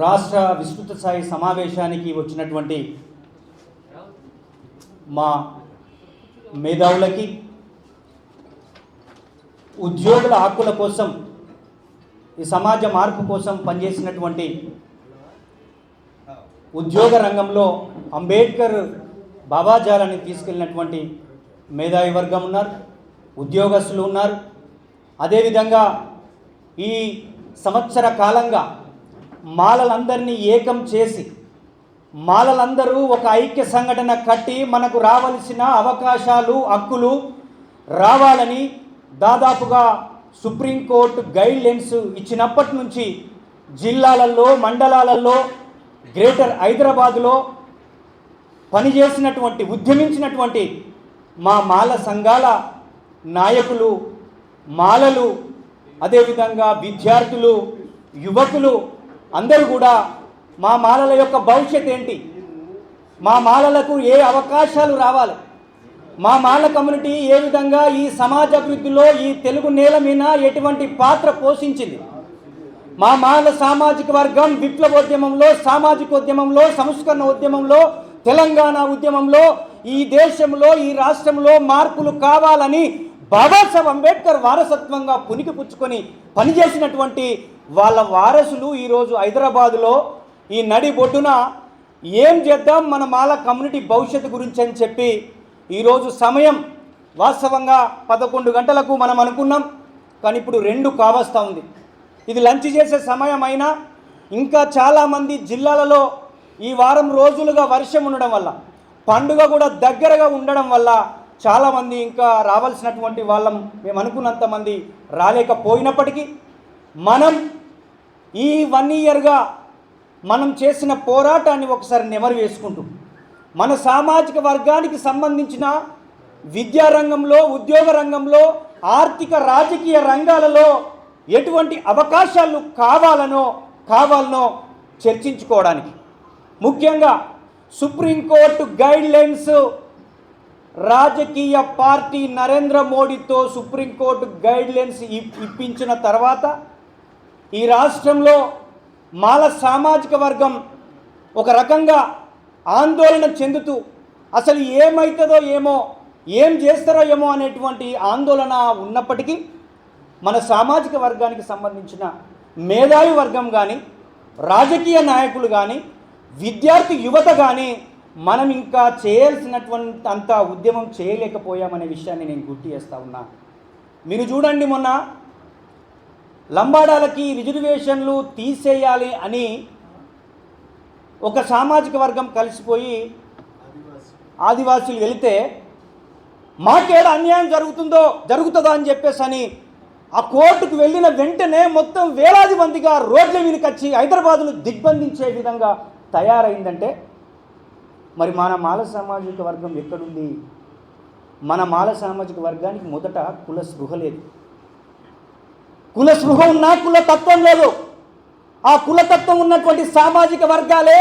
రాష్ట్ర విస్తృత స్థాయి సమావేశానికి వచ్చినటువంటి మా మేధావులకి ఉద్యోగుల హక్కుల కోసం ఈ సమాజ మార్పు కోసం పనిచేసినటువంటి ఉద్యోగ రంగంలో అంబేద్కర్ బాబాజాలని తీసుకెళ్ళినటువంటి మేధావి వర్గం ఉన్నారు ఉద్యోగస్తులు ఉన్నారు. అదేవిధంగా ఈ సంవత్సర కాలంగా మాలలందరినీ ఏకం చేసి మాలలందరూ ఒక ఐక్య సంఘటన కట్టి మనకు రావలసిన అవకాశాలు హక్కులు రావాలని దాదాపుగా సుప్రీంకోర్టు గైడ్ లైన్స్ ఇచ్చినప్పటి నుంచి జిల్లాలలో మండలాలలో గ్రేటర్ హైదరాబాదులో పనిచేసినటువంటి ఉద్యమించినటువంటి మా మాల సంఘాల నాయకులు మాలలు అదేవిధంగా విద్యార్థులు యువకులు అందరూ కూడా మా మాలల యొక్క భవిష్యత్ ఏంటి? మా మాలలకు ఏ అవకాశాలు రావాలి? మా మాల కమ్యూనిటీ ఏ విధంగా ఈ సమాజ అభివృద్ధిలో ఈ తెలుగు నేల మీద ఎటువంటి పాత్ర పోషించింది? మా మాల సామాజిక వర్గం విప్లవోద్యమంలో సామాజికోద్యమంలో సంస్కరణ ఉద్యమంలో తెలంగాణ ఉద్యమంలో ఈ దేశంలో ఈ రాష్ట్రంలో మార్పులు కావాలని బాబాసాహెబ్ అంబేద్కర్ వారసత్వంగా పునికి పుచ్చుకొని పనిచేసినటువంటి వాళ్ళ వారసులు ఈరోజు హైదరాబాదులో ఈ నడి బొడ్డున ఏం చేద్దాం మన మాల కమ్యూనిటీ భవిష్యత్తు గురించి అని చెప్పి ఈరోజు సమయం వాస్తవంగా పదకొండు గంటలకు మనం అనుకున్నాం. కానీ ఇప్పుడు రెండు కావస్తా ఉంది. ఇది లంచ్ చేసే సమయం అయినా ఇంకా చాలామంది జిల్లాలలో ఈ వారం రోజులుగా వర్షం ఉండడం వల్ల పండుగ కూడా దగ్గరగా ఉండడం వల్ల చాలామంది ఇంకా రావాల్సినటువంటి వాళ్ళం మేము అనుకున్నంతమంది రాలేకపోయినప్పటికీ మనం ఈ వన్ ఇయర్గా మనం చేసిన పోరాటాన్ని ఒకసారి నెమరు వేసుకుంటూ మన సామాజిక వర్గానికి సంబంధించిన విద్యారంగంలో ఉద్యోగ రంగంలో ఆర్థిక రాజకీయ రంగాలలో ఎటువంటి అవకాశాలు కావాలనో కావాలనో చర్చించుకోవడానికి. ముఖ్యంగా సుప్రీంకోర్టు గైడ్ లైన్స్ రాజకీయ పార్టీ నరేంద్ర మోడీతో సుప్రీంకోర్టు గైడ్ లైన్స్ ఇప్- ఇప్పించిన తర్వాత ఈ రాష్ట్రంలో మాల సామాజిక వర్గం ఒక రకంగా ఆందోళన చెందుతూ అసలు ఏమవుతుందో ఏమో ఏం చేస్తారో ఏమో అనేటువంటి ఆందోళన ఉన్నప్పటికీ మన సామాజిక వర్గానికి సంబంధించిన మేధావి వర్గం కానీ రాజకీయ నాయకులు కానీ విద్యార్థి యువత కానీ మనం ఇంకా చేయాల్సినటువంటి అంత ఉద్యమం చేయలేకపోయామనే విషయాన్ని నేను గుర్తు చేస్తా ఉన్నా. మీరు చూడండి మొన్న లంబాడాలకి రిజర్వేషన్లు తీసేయాలి అని ఒక సామాజిక వర్గం కలిసిపోయి ఆదివాసీలు వెళితే మాకేడ అన్యాయం జరుగుతుందో జరుగుతుందో అని చెప్పేసి అని ఆ కోర్టుకు వెళ్ళిన వెంటనే మొత్తం వేలాది మందిగా రోడ్ల మీదకి వచ్చి హైదరాబాదును దిగ్బంధించే విధంగా తయారైందంటే మరి మన మాల సామాజిక వర్గం ఎక్కడుంది? మన మాల సామాజిక వర్గానికి మొదట కుల స్పృహ లేదు. కుల స్పృహ ఉన్నా కులతత్వం లేదు. ఆ కులతత్వం ఉన్నటువంటి సామాజిక వర్గాలే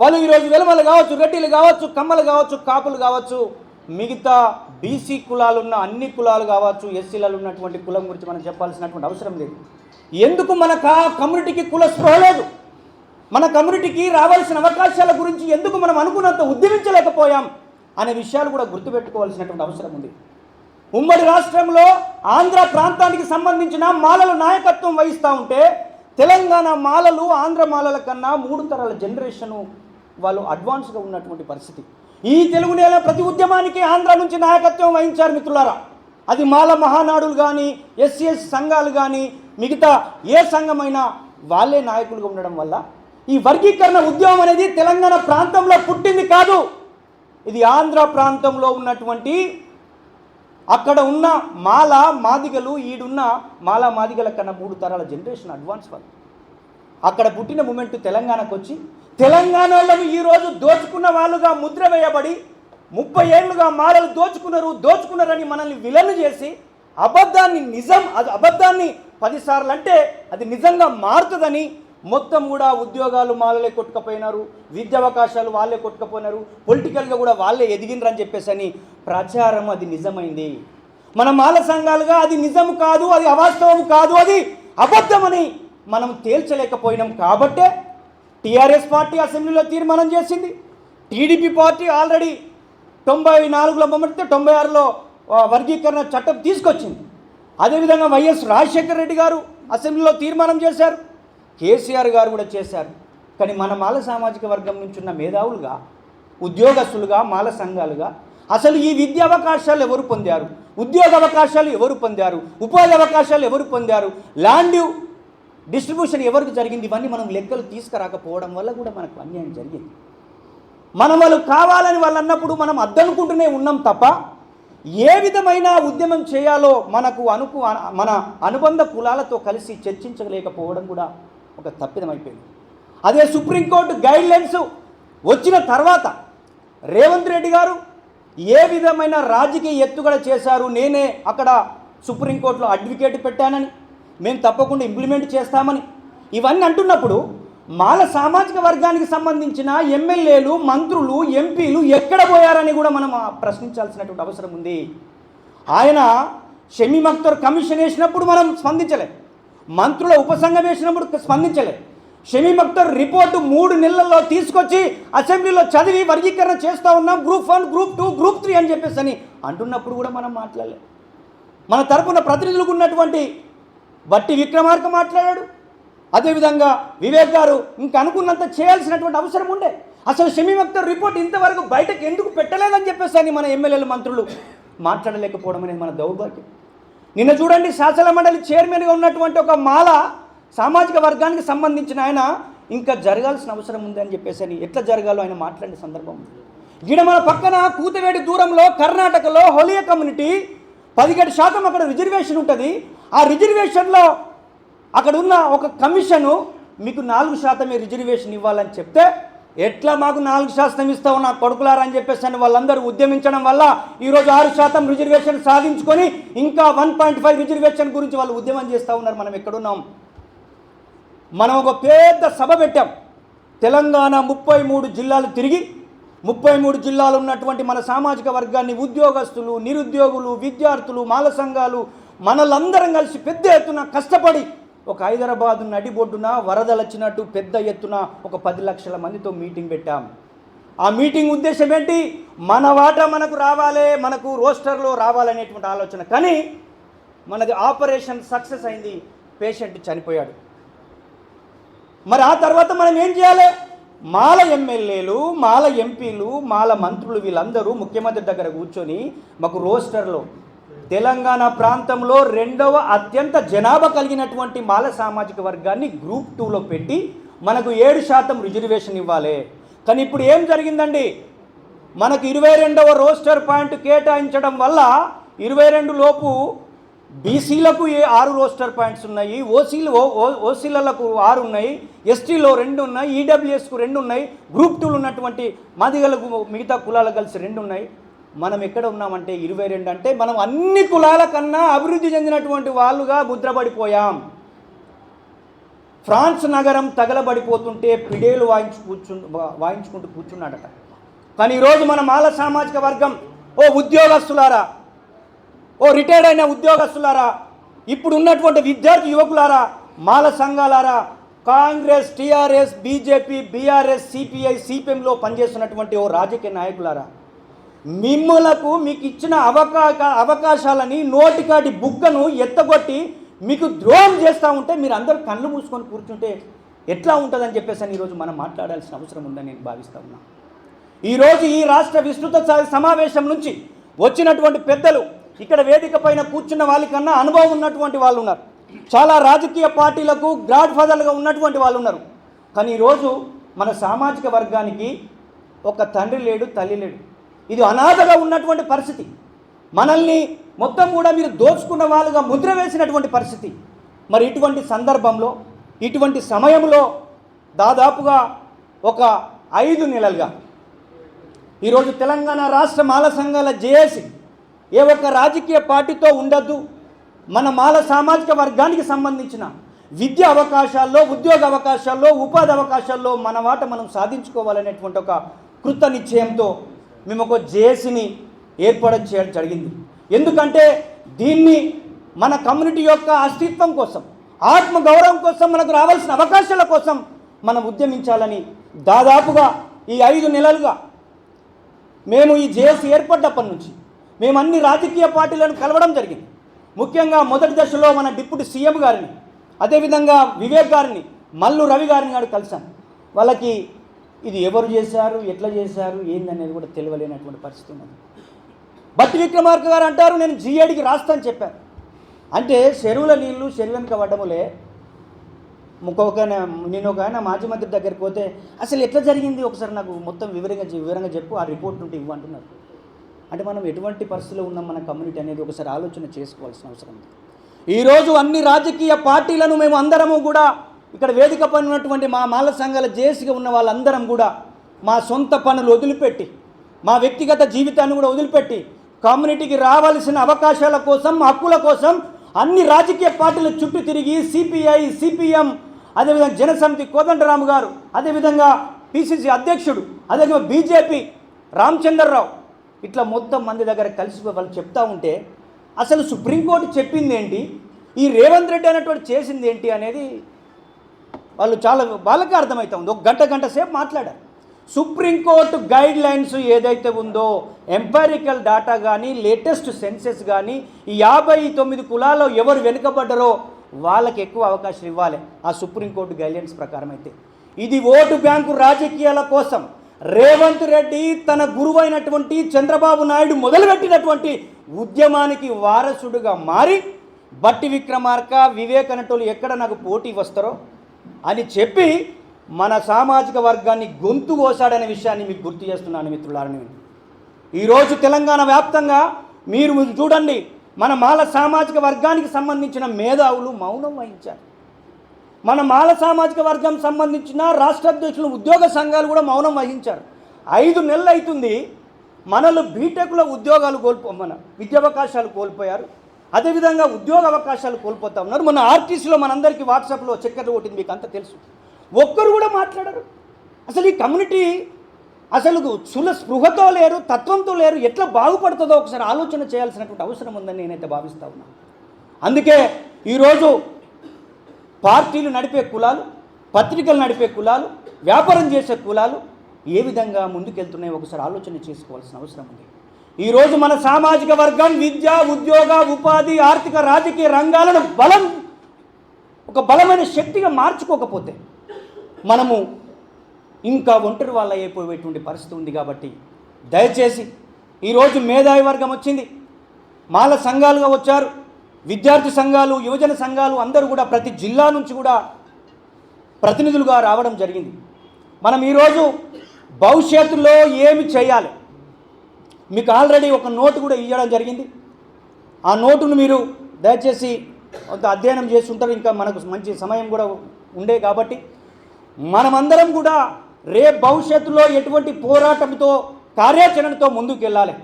వాళ్ళు ఈరోజు వెలమలు కావచ్చు రెడ్డిలు కావచ్చు కమ్మలు కావచ్చు కాపులు కావచ్చు మిగతా బీసీ కులాలు ఉన్న అన్ని కులాలు కావచ్చు ఎస్సీలలో ఉన్నటువంటి కులం గురించి మనం చెప్పాల్సినటువంటి అవసరం లేదు. ఎందుకు మన కా కమ్యూనిటీకి కుల స్పృహ లేదు? మన కమ్యూనిటీకి రావాల్సిన అవకాశాల గురించి ఎందుకు మనం అనుకున్నంత ఉద్యమించలేకపోయాం? అనే విషయాలు కూడా గుర్తుపెట్టుకోవాల్సినటువంటి అవసరం ఉంది. ఉమ్మడి రాష్ట్రంలో ఆంధ్ర ప్రాంతానికి సంబంధించిన మాలలు నాయకత్వం వహిస్తూ ఉంటే తెలంగాణ మాలలు ఆంధ్ర మాలల కన్నా మూడు తరాల జనరేషను వాళ్ళు అడ్వాన్స్గా ఉన్నటువంటి పరిస్థితి. ఈ తెలుగు నేల ప్రతి ఉద్యమానికి ఆంధ్ర నుంచి నాయకత్వం వహించారు మిత్రులారా. అది మాల మహానాడులు కానీ ఎస్సీఎస్ సంఘాలు కానీ మిగతా ఏ సంఘమైనా వాళ్ళే నాయకులుగా ఉండడం వల్ల ఈ వర్గీకరణ ఉద్యమం అనేది తెలంగాణ ప్రాంతంలో పుట్టింది కాదు. ఇది ఆంధ్ర ప్రాంతంలో ఉన్నటువంటి అక్కడ ఉన్న మాల మాదిగలు ఈడున్న మాల మాదిగల కన్నా మూడు తరాల జనరేషన్ అడ్వాన్స్ వాళ్ళు. అక్కడ పుట్టిన మూమెంట్ తెలంగాణకు వచ్చి తెలంగాణలను ఈరోజు దోచుకున్న వాళ్ళుగా ముద్ర వేయబడి ముప్పై ఏళ్ళుగా మాలలు దోచుకున్నారు దోచుకున్నారని మనల్ని విలన్ చేసి అబద్ధాన్ని నిజం అది అబద్ధాన్ని పదిసార్లు అంటే అది నిజంగా మారుతుందని మొత్తం కూడా ఉద్యోగాలు మాలలే కొట్టుకపోయినారు విద్యావకాశాలు వాళ్ళే కొట్టుకపోయినారు పొలిటికల్గా కూడా వాళ్ళే ఎదిగినరని చెప్పేసి అని ప్రచారం అది నిజమైంది. మన మాల సంఘాలుగా అది నిజం కాదు అది అవాస్తవం కాదు అది అబద్ధమని మనం తేల్చలేకపోయినాం కాబట్టే టీఆర్ఎస్ పార్టీ అసెంబ్లీలో తీర్మానం చేసింది. టీడీపీ పార్టీ ఆల్రెడీ తొంభై నాలుగులో మొదటి తొంభై ఆరులో వర్గీకరణ చట్టం తీసుకొచ్చింది. అదేవిధంగా వైఎస్ రాజశేఖర రెడ్డి గారు అసెంబ్లీలో తీర్మానం చేశారు. కేసీఆర్ గారు కూడా చేశారు. కానీ మన మాల సామాజిక వర్గం నుంచి ఉన్న మేధావులుగా ఉద్యోగస్తులుగా మాల సంఘాలుగా అసలు ఈ విద్యా అవకాశాలు ఎవరు పొందారు? ఉద్యోగ అవకాశాలు ఎవరు పొందారు? ఉపాధి అవకాశాలు ఎవరు పొందారు? ల్యాండ్ డిస్ట్రిబ్యూషన్ ఎవరికి జరిగింది? ఇవన్నీ మనం లెక్కలు తీసుకురాకపోవడం వల్ల కూడా మనకు అన్యాయం జరిగింది. మనం వాళ్ళు కావాలని వాళ్ళు అన్నప్పుడు మనం అద్దనుకుంటూనే ఉన్నాం తప్ప ఏ విధమైన ఉద్యమం చేయాలో మనకు అనుకు మన అనుబంధ కులాలతో కలిసి చర్చించలేకపోవడం కూడా ఒక తప్పిదమైపోయింది. అదే సుప్రీంకోర్టు గైడ్లైన్స్ వచ్చిన తర్వాత రేవంత్ రెడ్డి గారు ఏ విధమైన రాజకీయ ఎత్తుగడ చేశారు? నేనే అక్కడ సుప్రీంకోర్టులో అడ్వకేట్ పెట్టానని మేము తప్పకుండా ఇంప్లిమెంట్ చేస్తామని. ఇవన్నీ అంటున్నప్పుడు మాల సామాజిక వర్గానికి సంబంధించిన ఎమ్మెల్యేలు మంత్రులు ఎంపీలు ఎక్కడ పోయారని కూడా మనం ఆ ప్రశ్నించాల్సినటువంటి అవసరం ఉంది. ఆయన షమీ మక్తర్ కమిషన్ వేసినప్పుడు మనం స్పందించలేదు మంత్రుల ఉపసంఘం వేసినప్పుడు స్పందించలే. షమీ మక్తర్ రిపోర్టు మూడు నెలల్లో తీసుకొచ్చి అసెంబ్లీలో చదివి వర్గీకరణ చేస్తూ ఉన్నాం group one group two group three అని చెప్పేసి అని అంటున్నప్పుడు కూడా మనం మాట్లాడలే. మన తరపున ప్రతినిధులకు ఉన్నటువంటి బట్టి విక్రమార్క మాట్లాడాడు. అదేవిధంగా వివేక్ గారు ఇంక అనుకున్నంత చేయాల్సినటువంటి అవసరం ఉండే. అసలు షమీ అఖ్తర్ రిపోర్ట్ ఇంతవరకు బయటకు ఎందుకు పెట్టలేదని చెప్పేసి అని మన ఎమ్మెల్యేలు మంత్రులు మాట్లాడలేకపోవడం అనేది మన దౌర్భాగ్యం. నిన్న చూడండి శాసన మండలి చైర్మన్గా ఉన్నటువంటి ఒక మాల సామాజిక వర్గానికి సంబంధించిన ఆయన ఇంకా జరగాల్సిన అవసరం ఉంది అని చెప్పేసి అని. ఎట్లా జరగాలో ఆయన మాట్లాడిన సందర్భం ఉంది. ఈడ మన పక్కన కూతవేడి దూరంలో కర్ణాటకలో హోలియ కమ్యూనిటీ పదిహేడు శాతం అక్కడ రిజర్వేషన్ ఉంటుంది. ఆ రిజర్వేషన్లో అక్కడ ఉన్న ఒక కమిషను మీకు నాలుగు శాతమే రిజర్వేషన్ ఇవ్వాలని చెప్తే ఎట్లా మాకు నాలుగు శాతం ఇస్తావు నా కొడుకులారా అని చెప్పేసి అని వాళ్ళందరూ ఉద్యమించడం వల్ల ఈరోజు ఆరు శాతం రిజర్వేషన్ సాధించుకొని ఇంకా వన్ పాయింట్ ఫైవ్ రిజర్వేషన్ గురించి వాళ్ళు ఉద్యమం చేస్తూ ఉన్నారు. మనం ఎక్కడున్నాం? మనం ఒక పెద్ద సభ పెట్టాం. తెలంగాణ ముప్పై మూడు జిల్లాలు తిరిగి ముప్పై మూడు జిల్లాలు ఉన్నటువంటి మన సామాజిక వర్గాన్ని ఉద్యోగస్తులు నిరుద్యోగులు విద్యార్థులు మాల సంఘాలు మనలందరం కలిసి పెద్ద ఎత్తున కష్టపడి ఒక హైదరాబాద్ నడిబొడ్డున వరదలు వచ్చినట్టు పెద్ద ఎత్తున ఒక పది లక్షల మందితో మీటింగ్ పెట్టాం. ఆ మీటింగ్ ఉద్దేశం ఏంటి? మన వాటా మనకు రావాలి మనకు రోస్టర్లో రావాలనేటువంటి ఆలోచన. కానీ మనది ఆపరేషన్ సక్సెస్ అయింది పేషెంట్ చనిపోయాడు. మరి ఆ తర్వాత మనం ఏం చేయాలి? మాల ఎమ్మెల్యేలు మాల ఎంపీలు మాల మంత్రులు వీళ్ళందరూ ముఖ్యమంత్రి దగ్గర కూర్చొని మాకు రోస్టర్లో తెలంగాణ ప్రాంతంలో రెండవ అత్యంత జనాభా కలిగినటువంటి మాల సామాజిక వర్గాన్ని గ్రూప్ టూలో పెట్టి మనకు ఏడు శాతం రిజర్వేషన్ ఇవ్వాలి. కానీ ఇప్పుడు ఏం జరిగిందండి? మనకు ఇరవై రెండవ రోస్టర్ పాయింట్ కేటాయించడం వల్ల ఇరవై రెండు లోపు బీసీలకు ఏ ఆరు రోస్టర్ పాయింట్స్ ఉన్నాయి? ఓసీలు ఓసీలకు ఆరు ఉన్నాయి. ఎస్టీలో రెండు ఉన్నాయి. ఈడబ్ల్యూఎస్కు రెండు ఉన్నాయి. గ్రూప్ టూలు ఉన్నటువంటి మాదిగలకు మిగతా కులాలకు కలిసి రెండు ఉన్నాయి. మనం ఎక్కడ ఉన్నామంటే ఇరవై రెండు అంటే మనం అన్ని కులాల కన్నా అభివృద్ధి చెందినటువంటి వాళ్ళుగా ముద్రపడిపోయాం. ఫ్రాన్స్ నగరం తగలబడిపోతుంటే పిడేలు వాయించు కూర్చు వాయించుకుంటూ కూర్చున్నాడట. కానీ ఈరోజు మన మాల సామాజిక వర్గం ఓ ఉద్యోగస్తులారా ఓ రిటైర్డ్ అయిన ఉద్యోగస్తులారా ఇప్పుడు ఉన్నటువంటి విద్యార్థి యువకులారా మాల సంఘాలారా Congress TRS BJP BRS CPI సిపిఎంలో పనిచేస్తున్నటువంటి ఓ రాజకీయ నాయకులారా మిమ్మలకు మీకు ఇచ్చిన అవకా అవకాశాలని నోటికాటి బుగ్గను ఎత్తగొట్టి మీకు ద్రోహం చేస్తూ ఉంటే మీరు అందరూ కళ్ళు మూసుకొని కూర్చుంటే ఎట్లా ఉంటుందని చెప్పేసి అని ఈరోజు మనం మాట్లాడాల్సిన అవసరం ఉందని నేను భావిస్తూ ఉన్నా. ఈరోజు ఈ రాష్ట్ర విస్తృత సమావేశం నుంచి వచ్చినటువంటి పెద్దలు ఇక్కడ వేదిక పైన కూర్చున్న వాళ్ళకన్నా అనుభవం ఉన్నటువంటి వాళ్ళు ఉన్నారు. చాలా రాజకీయ పార్టీలకు గ్రాడ్ ఫాదర్లుగా ఉన్నటువంటి వాళ్ళు ఉన్నారు. కానీ ఈరోజు మన సామాజిక వర్గానికి ఒక తండ్రి లేడు తల్లి లేడు. ఇది అనాథగా ఉన్నటువంటి పరిస్థితి. మనల్ని మొత్తం కూడా మీరు దోచుకున్న వాళ్ళుగా ముద్ర వేసినటువంటి పరిస్థితి. మరి ఇటువంటి సందర్భంలో ఇటువంటి సమయంలో దాదాపుగా ఒక ఐదు నెలలుగా ఈరోజు తెలంగాణ రాష్ట్ర మాల సంఘాల జేఏసి ఏ ఒక్క రాజకీయ పార్టీతో ఉండద్దు. మన మాల సామాజిక వర్గానికి సంబంధించిన విద్య అవకాశాల్లో ఉద్యోగ అవకాశాల్లో ఉపాధి అవకాశాల్లో మన వాట మనం సాధించుకోవాలనేటువంటి ఒక కృత నిశ్చయంతో మేము ఒక జేఏసీని ఏర్పాటు చేయడం జరిగింది. ఎందుకంటే దీన్ని మన కమ్యూనిటీ యొక్క అస్తిత్వం కోసం ఆత్మ గౌరవం కోసం మనకు రావాల్సిన అవకాశాల కోసం మనం ఉద్యమించాలని దాదాపుగా ఈ ఐదు నెలలుగా మేము ఈ జేఏసీ ఏర్పడ్డప్పటి నుంచి మేము అన్ని రాజకీయ పార్టీలను కలవడం జరిగింది. ముఖ్యంగా మొదటి దశలో మన డిప్యూటీ సీఎం గారిని అదేవిధంగా వివేక్ గారిని మల్లు రవి గారిని గారు కలిశాను వాళ్ళకి ఇది ఎవరు చేశారు ఎట్లా చేశారు ఏందనేది కూడా తెలియలేనటువంటి పరిస్థితి ఉన్నది. బట్టి విక్రమార్క గారు అంటారు నేను జీఏడికి రాస్తాను చెప్పాను అంటే చెరువుల నీళ్ళు చెరువు వెనుక పడ్డములే. ఇంకొక ఆయన- నేను ఒక ఆయన మాజీ మంత్రి దగ్గరికి పోతే అసలు ఎట్లా జరిగింది? ఒకసారి నాకు మొత్తం వివరంగా వివరంగా చెప్పు ఆ రిపోర్ట్ ఉంటే ఇవ్వంటున్నారు అంటే మనం ఎటువంటి పరిస్థితిలో ఉన్నాం మన కమ్యూనిటీ అనేది ఒకసారి ఆలోచన చేసుకోవాల్సిన అవసరం ఉంది. ఈరోజు అన్ని రాజకీయ పార్టీలను మేము అందరము కూడా ఇక్కడ వేదిక పైన ఉన్నటువంటి మా మాల సంఘాల జేసీగా ఉన్న వాళ్ళందరం కూడా మా సొంత పనులు వదిలిపెట్టి మా వ్యక్తిగత జీవితాన్ని కూడా వదిలిపెట్టి కమ్యూనిటీకి రావాల్సిన అవకాశాల కోసం హక్కుల కోసం అన్ని రాజకీయ పార్టీల చుట్టూ తిరిగి సిపిఐ సిపిఎం అదేవిధంగా జనసమితి కోదండరాము గారు అదేవిధంగా పిసిసి అధ్యక్షుడు అదేవిధంగా బీజేపీ రామచంద్రరావు ఇట్లా మొత్తం మంది దగ్గర కలిసి వాళ్ళు చెప్తా ఉంటే అసలు సుప్రీంకోర్టు చెప్పింది ఏంటి ఈ రేవంత్ రెడ్డి అనేటువంటి చేసింది ఏంటి అనేది వాళ్ళు చాలా వాళ్ళకే అర్థమవుతా ఉంది. ఒక గంట గంట సేపు మాట్లాడారు. సుప్రీంకోర్టు గైడ్ లైన్స్ ఏదైతే ఉందో ఎంపారికల్ డేటా కానీ లేటెస్ట్ సెన్సెస్ కానీ ఈ యాభై తొమ్మిది కులాల్లో ఎవరు వెనుకబడ్డారో వాళ్ళకి ఎక్కువ అవకాశం ఇవ్వాలి. ఆ సుప్రీంకోర్టు గైడ్లైన్స్ ప్రకారం అయితే. ఇది ఓటు బ్యాంకు రాజకీయాల కోసం రేవంత్ రెడ్డి తన గురువైనటువంటి చంద్రబాబు నాయుడు మొదలుపెట్టినటువంటి ఉద్యమానికి వారసుడుగా మారి బట్టి విక్రమార్క వివేకనటులు ఎక్కడ నాకు పోటీ వస్తారో అని చెప్పి మన సామాజిక వర్గాన్ని గొంతు కోసాడనే విషయాన్ని మీకు గుర్తు చేస్తున్నాను మిత్రులారని ఈరోజు తెలంగాణ వ్యాప్తంగా మీరు చూడండి మన మాల సామాజిక వర్గానికి సంబంధించిన మేధావులు మౌనం వహించారు. మన మాల సామాజిక వర్గం సంబంధించిన రాష్ట్ర అధ్యక్షులు ఉద్యోగ సంఘాలు కూడా మౌనం వహించారు. ఐదు నెలలు అవుతుంది మనలో బీటెక్లో ఉద్యోగాలు కోల్పో మన విద్యావకాశాలు కోల్పోయారు. అదేవిధంగా ఉద్యోగ అవకాశాలు కోల్పోతా ఉన్నారు. మన ఆర్టీసీలో మనందరికీ వాట్సాప్లో చక్కెర కొట్టింది మీకు అంత తెలుసు. ఒక్కరు కూడా మాట్లాడరు. అసలు ఈ కమ్యూనిటీ అసలు సుల స్పృహతో లేరు తత్వంతో లేరు ఎట్లా బాగుపడుతుందో ఒకసారి ఆలోచన చేయాల్సినటువంటి అవసరం ఉందని నేనైతే భావిస్తా ఉన్నాను అందుకే ఈరోజు పార్టీలు నడిపే కులాలు పత్రికలు నడిపే కులాలు వ్యాపారం చేసే కులాలు ఏ విధంగా ముందుకెళ్తున్నాయో ఒకసారి ఆలోచన చేసుకోవాల్సిన అవసరం ఉంది. ఈరోజు మన సామాజిక వర్గం విద్య ఉద్యోగ ఉపాధి ఆర్థిక రాజకీయ రంగాలను బలం ఒక బలమైన శక్తిగా మార్చుకోకపోతే మనము ఇంకా ఒంటరి వాళ్ళ అయిపోయేటువంటి పరిస్థితి ఉంది కాబట్టి దయచేసి ఈరోజు మేధావి వర్గం వచ్చింది. మాల సంఘాలుగా వచ్చారు. విద్యార్థి సంఘాలు యువజన సంఘాలు అందరూ కూడా ప్రతి జిల్లా నుంచి కూడా ప్రతినిధులుగా రావడం జరిగింది. మనం ఈరోజు భవిష్యత్తులో ఏమి చేయాలి? మీకు ఆల్రెడీ ఒక నోటు కూడా ఇవ్వడం జరిగింది. ఆ నోటును మీరు దయచేసి కొంత అధ్యయనం చేస్తుంటారు ఇంకా మనకు మంచి సమయం కూడా ఉండే కాబట్టి మనమందరం కూడా రేపు భవిష్యత్తులో ఎటువంటి పోరాటంతో కార్యాచరణతో ముందుకు వెళ్ళాలి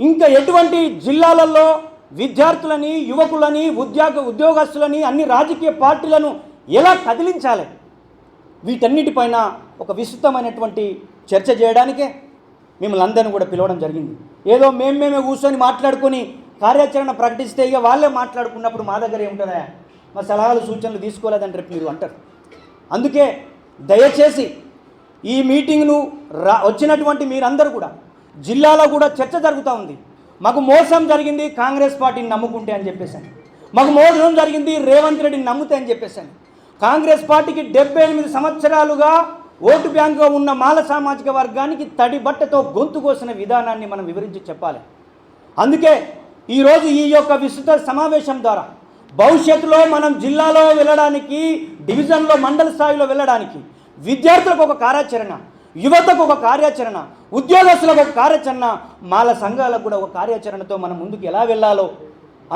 ఇంకా ఎటువంటి జిల్లాలలో విద్యార్థులని యువకులని ఉద్యోగ ఉద్యోగస్తులని అన్ని రాజకీయ పార్టీలను ఎలా కదిలించాలి? వీటన్నిటిపైన ఒక విస్తృతమైనటువంటి చర్చ చేయడానికే మిమ్మల్ని అందరిని కూడా పిలవడం జరిగింది. ఏదో మేము మేమే కూర్చొని మాట్లాడుకొని కార్యాచరణ ప్రకటిస్తే ఇక వాళ్ళే మాట్లాడుకున్నప్పుడు మా దగ్గర ఏముంటుందా మా సలహాలు సూచనలు తీసుకోలేదని రేపు మీరు అంటారు. అందుకే దయచేసి ఈ మీటింగ్ను రా వచ్చినటువంటి మీరందరూ కూడా జిల్లాలో కూడా చర్చ జరుగుతూ ఉంది. మాకు మోసం జరిగింది కాంగ్రెస్ పార్టీని నమ్ముకుంటే అని చెప్పేసాను. మాకు మోసం జరిగింది రేవంత్ రెడ్డిని నమ్ముతే అని చెప్పేసాను. కాంగ్రెస్ పార్టీకి డెబ్బై ఎనిమిది సంవత్సరాలుగా ఓటు బ్యాంకుగా ఉన్న మాల సామాజిక వర్గానికి తడి బట్టతో గొంతు కోసిన విధానాన్ని మనం వివరించి చెప్పాలి. అందుకే ఈరోజు ఈ యొక్క విస్తృత సమావేశం ద్వారా భవిష్యత్తులో మనం జిల్లాలో వెళ్ళడానికి డివిజన్లో మండల స్థాయిలో వెళ్ళడానికి విద్యార్థులకు ఒక కార్యాచరణ యువతకు ఒక కార్యాచరణ ఉద్యోగస్తులకు ఒక కార్యాచరణ మాల సంఘాలకు కూడా ఒక కార్యాచరణతో మనం ముందుకు ఎలా వెళ్ళాలో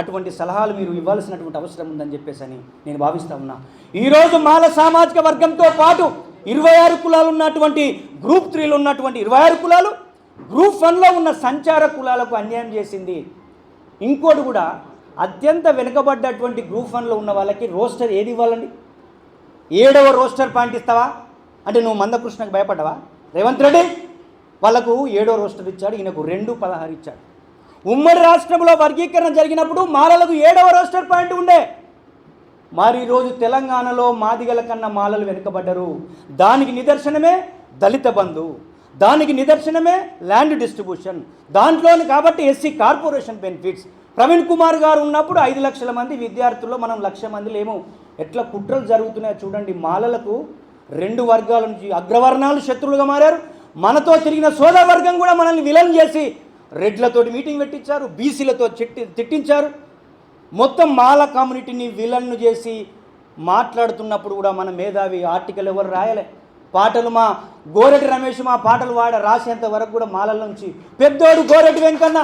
అటువంటి సలహాలు మీరు ఇవ్వాల్సినటువంటి అవసరం ఉందని చెప్పేసి అని నేను భావిస్తా ఉన్నా. ఈరోజు మాల సామాజిక వర్గంతో పాటు ఇరవై ఆరు కులాలు ఉన్నటువంటి గ్రూప్ త్రీలో ఉన్నటువంటి ఇరవై ఆరు కులాలు గ్రూప్ వన్లో ఉన్న సంచార కులాలకు అన్యాయం చేసింది. ఇంకోటి కూడా అత్యంత వెనుకబడ్డటువంటి గ్రూప్ వన్లో ఉన్న వాళ్ళకి రోస్టర్ ఏది ఇవ్వాలండి? ఏడవ రోస్టర్ పాయింట్ ఇస్తావా? అంటే నువ్వు మందకృష్ణకు భయపడ్డావా? రేవంత్ రెడ్డి వాళ్ళకు ఏడో రోస్టర్ ఇచ్చాడు ఈయనకు రెండు పదహారు ఇచ్చాడు. ఉమ్మడి రాష్ట్రంలో వర్గీకరణ జరిగినప్పుడు మాలలకు ఏడవ రోస్టర్ పాయింట్ ఉండే. మరి ఈరోజు తెలంగాణలో మాదిగల కన్నా మాలలు వెనుకబడ్డరు. దానికి నిదర్శనమే దళిత బంధు. దానికి నిదర్శనమే ల్యాండ్ డిస్ట్రిబ్యూషన్. దాంట్లోని కాబట్టి SC corporation benefits. Praveen Kumar గారు ఉన్నప్పుడు ఐదు లక్షల మంది విద్యార్థుల్లో మనం లక్ష మంది లేము. ఎట్లా కుట్రలు జరుగుతున్నాయో చూడండి. మాలలకు రెండు వర్గాల నుంచి అగ్రవర్ణాలు శత్రువులుగా మారారు. మనతో తిరిగిన సోదర వర్గం కూడా మనల్ని విలన్ చేసి రెడ్లతోటి మీటింగ్ పెట్టించారు. బీసీలతో చిట్టి తిట్టించారు. మొత్తం మాల కమ్యూనిటీని విలన్ను చేసి మాట్లాడుతున్నప్పుడు కూడా మన మేధావి ఆర్టికల్ ఎవరు రాయలే. పాటలు మా గోరెటి రమేష్ మా పాటలు వాడ రాసేంత వరకు కూడా మాలల నుంచి పెద్దోడు గోరెటి వెంకన్న.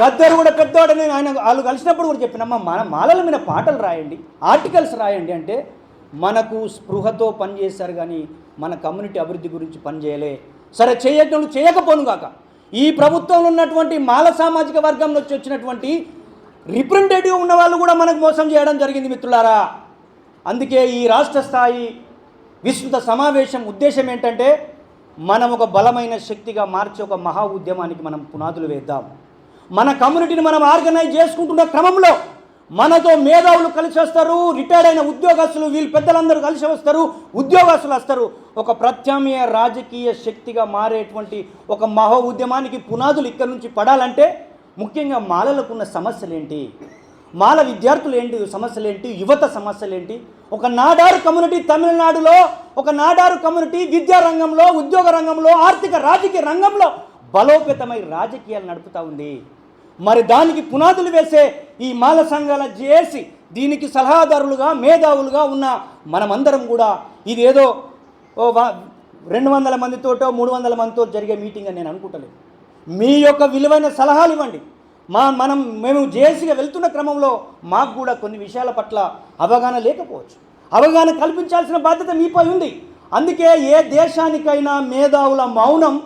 గద్దరు కూడా పెద్దోడు నేను ఆయన వాళ్ళు కలిసినప్పుడు కూడా చెప్పినమ్మా మన మాలల మీద పాటలు రాయండి ఆర్టికల్స్ రాయండి అంటే మనకు స్పృహతో పనిచేశారు కానీ మన కమ్యూనిటీ అభివృద్ధి గురించి పనిచేయలే సరే చేయటం చేయకపోను కాక. ఈ ప్రభుత్వంలో ఉన్నటువంటి మాల సామాజిక వర్గంలో వచ్చినటువంటి రిప్రజెంటేటివ్ ఉన్న వాళ్ళు కూడా మనకు మోసం చేయడం జరిగింది మిత్రులారా. అందుకే ఈ రాష్ట్ర స్థాయి విస్తృత సమావేశం ఉద్దేశం ఏంటంటే మనం ఒక బలమైన శక్తిగా మార్చి ఒక మహా ఉద్యమానికి మనం పునాదులు వేద్దాం. మన కమ్యూనిటీని మనం ఆర్గనైజ్ చేసుకుంటున్న క్రమంలో మనతో మేధావులు కలిసి వస్తారు రిటైర్డ్ అయిన ఉద్యోగస్తులు వీళ్ళు పెద్దలందరూ కలిసి వస్తారు ఉద్యోగస్తులు వస్తారు. ఒక ప్రత్యామ్నాయ రాజకీయ శక్తిగా మారేటువంటి ఒక మహా ఉద్యమానికి పునాదులు ఇక్కడ నుంచి పడాలంటే ముఖ్యంగా మాలలకున్న సమస్యలు ఏంటి మాల విద్యార్థులు ఏంటి సమస్యలు ఏంటి యువత సమస్యలు ఏంటి ఒక నాడారు కమ్యూనిటీ తమిళనాడులో ఒక నాడారు కమ్యూనిటీ విద్యా రంగంలో ఉద్యోగ రంగంలో ఆర్థిక రాజకీయ రంగంలో బలోపేతమై రాజకీయాలు నడుపుతూ ఉంది. మరి దానికి పునాదులు వేసే ఈ మాల సంఘాల చేసి దీనికి సలహాదారులుగా మేధావులుగా ఉన్న మనమందరం కూడా ఇదేదో రెండు వందల మందితోటో మూడు వందల మందితో జరిగే మీటింగ్ అని నేను అనుకుంటలేదు. మీ యొక్క విలువైన సలహాలు ఇవ్వండి. మా మనం మేము జేఏసీగా వెళ్తున్న క్రమంలో మాకు కూడా కొన్ని విషయాల పట్ల అవగాహన లేకపోవచ్చు. అవగాహన కల్పించాల్సిన బాధ్యత మీపై ఉంది. అందుకే ఏ దేశానికైనా మేధావుల మౌనం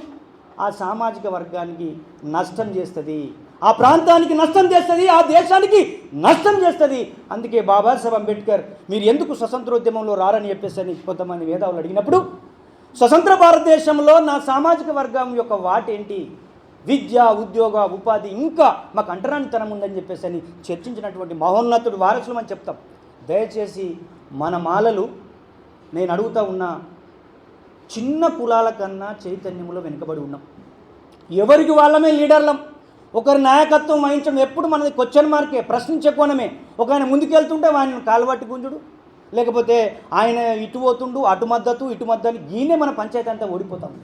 ఆ సామాజిక వర్గానికి నష్టం చేస్తుంది. ఆ ప్రాంతానికి నష్టం చేస్తుంది ఆ దేశానికి నష్టం చేస్తుంది. అందుకే బాబాసాహెబ్ అంబేద్కర్ మీరు ఎందుకు స్వతంత్రోద్యమంలో రారని చెప్పేసి అని కొంతమంది మేధావులు అడిగినప్పుడు స్వతంత్ర భారతదేశంలో నా సామాజిక వర్గం యొక్క వాటేంటి? విద్య ఉద్యోగ ఉపాధి ఇంకా మాకు అంటరానితనం ఉందని చెప్పేసి అని చర్చించినటువంటి మహోన్నతుడు వారసులు అని చెప్తాం. దయచేసి మన మాలలు నేను అడుగుతా ఉన్నా చిన్న కులాల కన్నా చైతన్యంలో వెనుకబడి ఉన్నాం. ఎవరికి వాళ్ళమే లీడర్లం? ఒకరి నాయకత్వం వహించడం ఎప్పుడు మనది క్వశ్చన్ మార్కే ప్రశ్నించే కోణమే. ఒక ఆయన ముందుకెళ్తుంటే ఆయన కాలువట్టి గుంజుడు. లేకపోతే ఆయన ఇటు పోతుండు అటు మద్దతు ఇటు మద్దతు ఈయనే మన పంచాయతీ అంతా ఓడిపోతాం.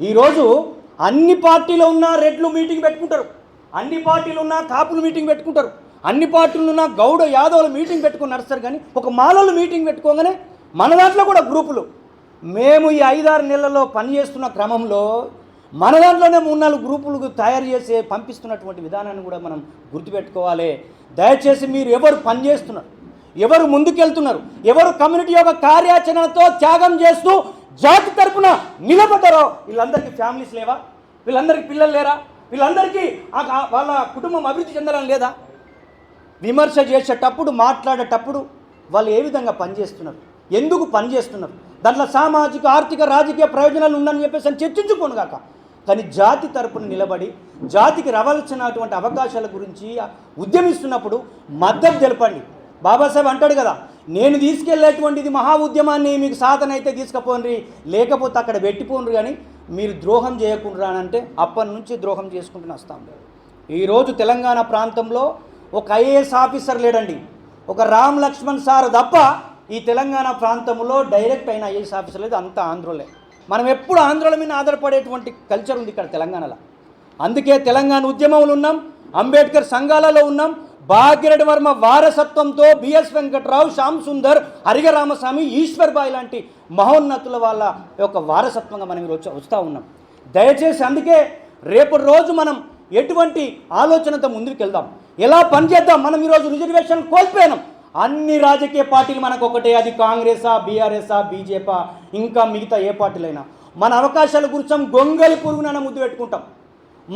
ఈరోజు అన్ని పార్టీలు ఉన్న రెడ్లు మీటింగ్ పెట్టుకుంటారు. అన్ని పార్టీలు ఉన్న కాపులు మీటింగ్ పెట్టుకుంటారు. అన్ని పార్టీలు ఉన్న గౌడ యాదవులు మీటింగ్ పెట్టుకుని నడుస్తారు కానీ ఒక మాలలు మీటింగ్ పెట్టుకోగానే మన దాంట్లో కూడా గ్రూపులు. మేము ఈ ఐదారు నెలల్లో పనిచేస్తున్న క్రమంలో మన దాంట్లోనే మూడు నాలుగు గ్రూపులు తయారు చేసి పంపిస్తున్నటువంటి విధానాన్ని కూడా మనం గుర్తుపెట్టుకోవాలి. దయచేసి మీరు ఎవరు పనిచేస్తున్నారు? ఎవరు ముందుకెళ్తున్నారు? ఎవరు కమ్యూనిటీ యొక్క కార్యాచరణతో త్యాగం చేస్తూ జాతి తరపున నిలబడ్డారో వీళ్ళందరికీ ఫ్యామిలీస్ లేవా? వీళ్ళందరికీ పిల్లలు లేరా? వీళ్ళందరికీ వాళ్ళ కుటుంబం అభివృద్ధి చెందడం లేదా? విమర్శ చేసేటప్పుడు మాట్లాడేటప్పుడు వాళ్ళు ఏ విధంగా పనిచేస్తున్నారు? ఎందుకు పనిచేస్తున్నారు? దాంట్లో సామాజిక ఆర్థిక రాజకీయ ప్రయోజనాలు ఉందని చెప్పేసి అని చర్చించుకోను కాక. కానీ జాతి తరపున నిలబడి జాతికి రావాల్సినటువంటి అవకాశాల గురించి ఉద్యమిస్తున్నప్పుడు మద్దతు తెలపండి. బాబాసాహెబ్ అంటాడు కదా నేను తీసుకెళ్ళేటువంటి ఇది మహా ఉద్యమాన్ని మీకు సాధన అయితే తీసుకుపోండి లేకపోతే అక్కడ పెట్టిపోండ్రు కానీ మీరు ద్రోహం చేయకుండా అప్పటి నుంచి ద్రోహం చేసుకుంటూ వస్తాం. ఈరోజు తెలంగాణ ప్రాంతంలో ఒక ఐఏఎస్ ఆఫీసర్ లేడండి. ఒక రామ్ లక్ష్మణ్ సార్ తప్ప ఈ తెలంగాణ ప్రాంతంలో డైరెక్ట్ అయిన ఐఏఎస్ ఆఫీసర్ లేదు అంత ఆంధ్రులే. మనం ఎప్పుడు ఆంధ్రుల మీద ఆధారపడేటువంటి కల్చర్ ఉంది ఇక్కడ తెలంగాణలో. అందుకే తెలంగాణ ఉద్యమంలో ఉన్నాం అంబేద్కర్ సంఘాలలో ఉన్నాం భాగ్యరెడ్డి వర్మ వారసత్వంతో బిఎస్ వెంకట్రావు శ్యామ్ సుందర్ హరిగరామస్వామి ఈశ్వర్ బాయ్ లాంటి మహోన్నతుల వాళ్ళ యొక్క వారసత్వంగా మనం ఈరోజు వస్తూ ఉన్నాం. దయచేసి అందుకే రేపు రోజు మనం ఎటువంటి ఆలోచనతో ముందుకు వెళ్దాం. ఎలా పనిచేద్దాం? మనం ఈరోజు రిజర్వేషన్ కోల్పోయినాం. అన్ని రాజకీయ పార్టీలు మనకు ఒకటే అది కాంగ్రెసా బీఆర్ఎస్ఆ బీజేపీ ఇంకా మిగతా ఏ పార్టీలైనా. మన అవకాశాల గురించి గొంగలి పురుగునైనా ముద్దు పెట్టుకుంటాం.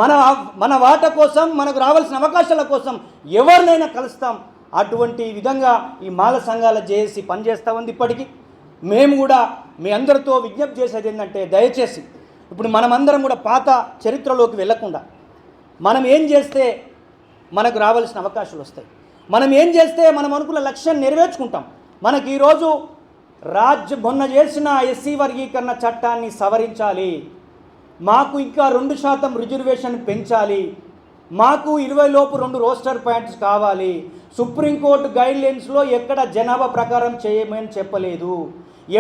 మన మన వాట కోసం మనకు రావాల్సిన అవకాశాల కోసం ఎవరినైనా కలుస్తాం. అటువంటి విధంగా ఈ మాల సంఘాల జేఏసీ పనిచేస్తూ ఉంది ఇప్పటికీ. మేము కూడా మీ అందరితో విజ్ఞప్తి చేసేది ఏంటంటే దయచేసి ఇప్పుడు మనమందరం కూడా పాత చరిత్రలోకి వెళ్ళకుండా మనం ఏం చేస్తే మనకు రావాల్సిన అవకాశాలు వస్తాయి. మనం ఏం చేస్తే మనం అనుకున్న లక్ష్యం నెరవేర్చుకుంటాం. మనకి ఈరోజు రాజ్య మొన్న చేసిన ఎస్సీ వర్గీకరణ చట్టాన్ని సవరించాలి. మాకు ఇంకా రెండు శాతం రిజర్వేషన్ పెంచాలి. మాకు ఇరవై లోపు రెండు రోస్టర్ పాయింట్స్ కావాలి. సుప్రీంకోర్టు గైడ్లైన్స్లో ఎక్కడ జనాభా ప్రకారం చేయమని చెప్పలేదు.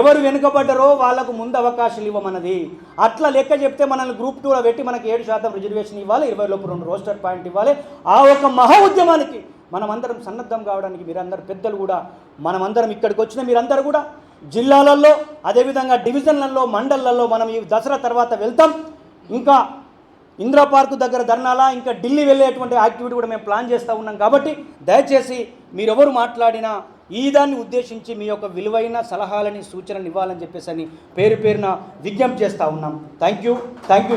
ఎవరు వెనుకబడ్డారో వాళ్ళకు ముందు అవకాశాలు ఇవ్వమన్నది. అట్లా లెక్క చెప్తే మనల్ని గ్రూప్ టూలో పెట్టి మనకి ఏడు శాతం రిజర్వేషన్ ఇవ్వాలి ఇరవై లోపు రెండు రోస్టర్ పాయింట్ ఇవ్వాలి. ఆ ఒక మహా ఉద్యమానికి మనమందరం సన్నద్ధం కావడానికి మీరందరూ పెద్దలు కూడా మనమందరం ఇక్కడికి వచ్చిన మీరందరూ కూడా జిల్లాలలో అదేవిధంగా డివిజన్లలో మండలాల్లో మనం ఈ దసరా తర్వాత వెళ్తాం. ఇంకా ఇందిరా పార్కు దగ్గర ధర్నాలా ఇంకా ఢిల్లీ వెళ్ళేటువంటి యాక్టివిటీ కూడా మేము ప్లాన్ చేస్తూ ఉన్నాం కాబట్టి దయచేసి మీరెవరు మాట్లాడినా ఈ దాన్ని ఉద్దేశించి మీ యొక్క విలువైన సలహాలని సూచనలు ఇవ్వాలని చెప్పేసి అని పేరు పేరున విజ్ఞప్తి చేస్తూ ఉన్నాం. Thank you thank you